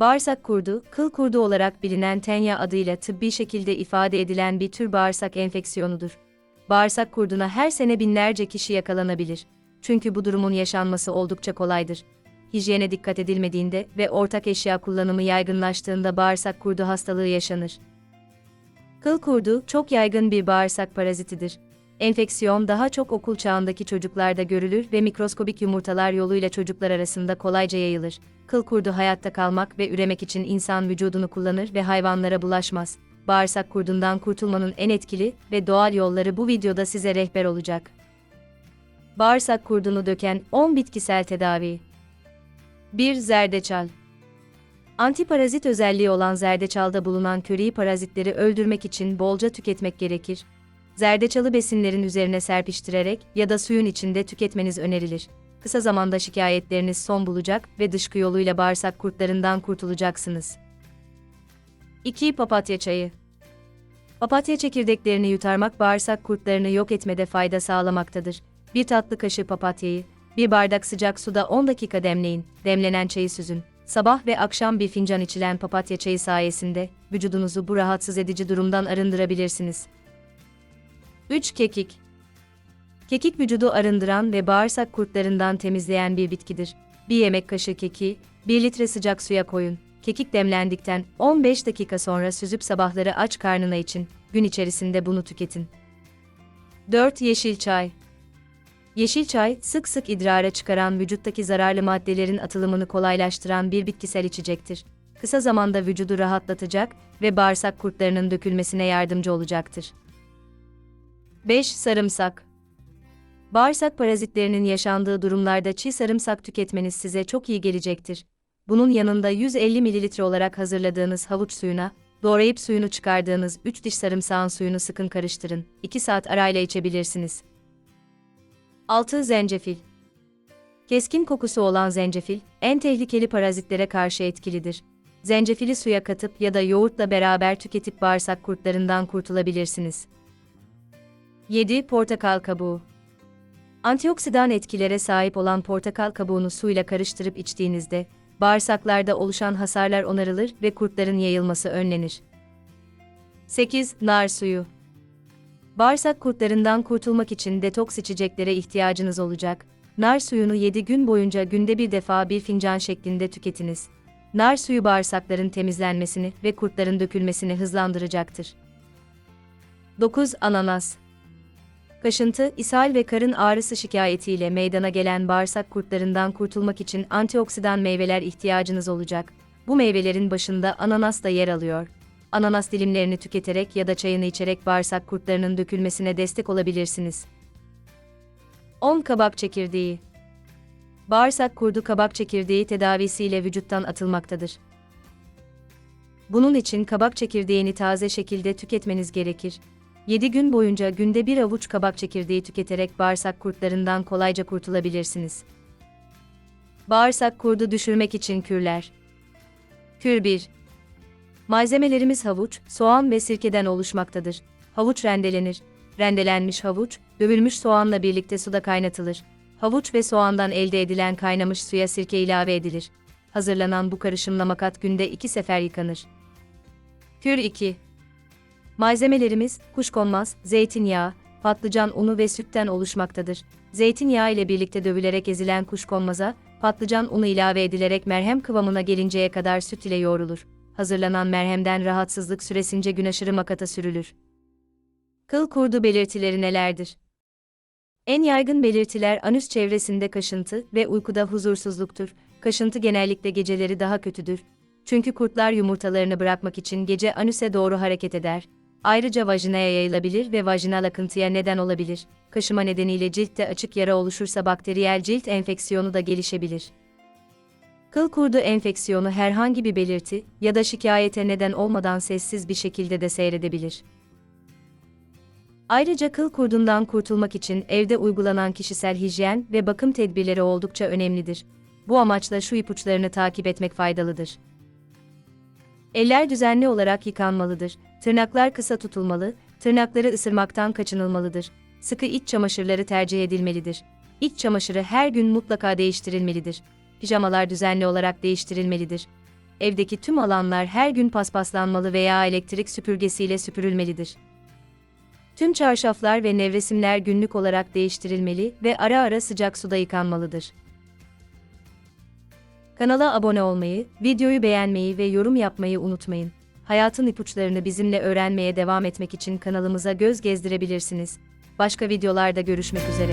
Bağırsak kurdu, kıl kurdu olarak bilinen tenya adıyla tıbbi şekilde ifade edilen bir tür bağırsak enfeksiyonudur. Bağırsak kurduna her sene binlerce kişi yakalanabilir. Çünkü bu durumun yaşanması oldukça kolaydır. Hijyene dikkat edilmediğinde ve ortak eşya kullanımı yaygınlaştığında bağırsak kurdu hastalığı yaşanır. Kıl kurdu çok yaygın bir bağırsak parazitidir. Enfeksiyon daha çok okul çağındaki çocuklarda görülür ve mikroskobik yumurtalar yoluyla çocuklar arasında kolayca yayılır. Kıl kurdu hayatta kalmak ve üremek için insan vücudunu kullanır ve hayvanlara bulaşmaz. Bağırsak kurdundan kurtulmanın en etkili ve doğal yolları bu videoda size rehber olacak. Bağırsak kurdunu döken 10 bitkisel tedavi. 1. Zerdeçal Antiparazit özelliği olan zerdeçalda bulunan köriyi parazitleri öldürmek için bolca tüketmek gerekir. Zerdeçalı besinlerin üzerine serpiştirerek ya da suyun içinde tüketmeniz önerilir. Kısa zamanda şikayetleriniz son bulacak ve dışkı yoluyla bağırsak kurtlarından kurtulacaksınız. 2. Papatya çayı Papatya çekirdeklerini yutarmak bağırsak kurtlarını yok etmede fayda sağlamaktadır. Bir tatlı kaşığı papatyayı, bir bardak sıcak suda 10 dakika demleyin, demlenen çayı süzün. Sabah ve akşam bir fincan içilen papatya çayı sayesinde vücudunuzu bu rahatsız edici durumdan arındırabilirsiniz. 3. Kekik Kekik vücudu arındıran ve bağırsak kurtlarından temizleyen bir bitkidir. Bir yemek kaşığı keki, 1 litre sıcak suya koyun. Kekik demlendikten 15 dakika sonra süzüp sabahları aç karnına için, gün içerisinde bunu tüketin. 4. Yeşil çay Yeşil çay, sık sık idrara çıkaran vücuttaki zararlı maddelerin atılımını kolaylaştıran bir bitkisel içecektir. Kısa zamanda vücudu rahatlatacak ve bağırsak kurtlarının dökülmesine yardımcı olacaktır. 5. Sarımsak Bağırsak parazitlerinin yaşandığı durumlarda çiğ sarımsak tüketmeniz size çok iyi gelecektir. Bunun yanında 150 ml olarak hazırladığınız havuç suyuna, doğrayıp suyunu çıkardığınız 3 diş sarımsağın suyunu sıkın karıştırın. 2 saat arayla içebilirsiniz. 6. Zencefil Keskin kokusu olan zencefil, en tehlikeli parazitlere karşı etkilidir. Zencefili suya katıp ya da yoğurtla beraber tüketip bağırsak kurtlarından kurtulabilirsiniz. 7. Portakal kabuğu Antioksidan etkilere sahip olan portakal kabuğunu suyla karıştırıp içtiğinizde, bağırsaklarda oluşan hasarlar onarılır ve kurtların yayılması önlenir. 8. Nar suyu Bağırsak kurtlarından kurtulmak için detoks içeceklere ihtiyacınız olacak. Nar suyunu 7 gün boyunca günde bir defa bir fincan şeklinde tüketiniz. Nar suyu bağırsakların temizlenmesini ve kurtların dökülmesini hızlandıracaktır. 9. Ananas Kaşıntı, ishal ve karın ağrısı şikayetiyle meydana gelen bağırsak kurtlarından kurtulmak için antioksidan meyveler ihtiyacınız olacak. Bu meyvelerin başında ananas da yer alıyor. Ananas dilimlerini tüketerek ya da çayını içerek bağırsak kurtlarının dökülmesine destek olabilirsiniz. 10 kabak çekirdeği Bağırsak kurdu kabak çekirdeği tedavisiyle vücuttan atılmaktadır. Bunun için kabak çekirdeğini taze şekilde tüketmeniz gerekir. 7 gün boyunca günde bir avuç kabak çekirdeği tüketerek bağırsak kurtlarından kolayca kurtulabilirsiniz. Bağırsak kurdu düşürmek için kürler. Kür 1. Malzemelerimiz havuç, soğan ve sirkeden oluşmaktadır. Havuç rendelenir. Rendelenmiş havuç, dövülmüş soğanla birlikte suda kaynatılır. Havuç ve soğandan elde edilen kaynamış suya sirke ilave edilir. Hazırlanan bu karışımla makat günde iki sefer yıkanır. Kür 2. Malzemelerimiz kuşkonmaz, zeytinyağı, patlıcan unu ve sütten oluşmaktadır. Zeytinyağı ile birlikte dövülerek ezilen kuşkonmaza, patlıcan unu ilave edilerek merhem kıvamına gelinceye kadar süt ile yoğrulur. Hazırlanan merhemden rahatsızlık süresince gün aşırı makata sürülür. Kıl kurdu belirtileri nelerdir? En yaygın belirtiler anüs çevresinde kaşıntı ve uykuda huzursuzluktur. Kaşıntı genellikle geceleri daha kötüdür. Çünkü kurtlar yumurtalarını bırakmak için gece anüse doğru hareket eder. Ayrıca vajinaya yayılabilir ve vajinal akıntıya neden olabilir. Kaşıma nedeniyle ciltte açık yara oluşursa bakteriyel cilt enfeksiyonu da gelişebilir. Kıl kurdu enfeksiyonu herhangi bir belirti ya da şikayete neden olmadan sessiz bir şekilde de seyredebilir. Ayrıca kıl kurdundan kurtulmak için evde uygulanan kişisel hijyen ve bakım tedbirleri oldukça önemlidir. Bu amaçla şu ipuçlarını takip etmek faydalıdır. Eller düzenli olarak yıkanmalıdır. Tırnaklar kısa tutulmalı, tırnakları ısırmaktan kaçınılmalıdır. Sıkı iç çamaşırları tercih edilmelidir. İç çamaşırı her gün mutlaka değiştirilmelidir. Pijamalar düzenli olarak değiştirilmelidir. evdeki tüm alanlar her gün paspaslanmalı veya elektrik süpürgesiyle süpürülmelidir. Tüm çarşaflar ve nevresimler günlük olarak değiştirilmeli ve ara ara sıcak suda yıkanmalıdır. Kanala abone olmayı, videoyu beğenmeyi ve yorum yapmayı unutmayın. Hayatın ipuçlarını bizimle öğrenmeye devam etmek için kanalımıza göz gezdirebilirsiniz. Başka videolarda görüşmek üzere.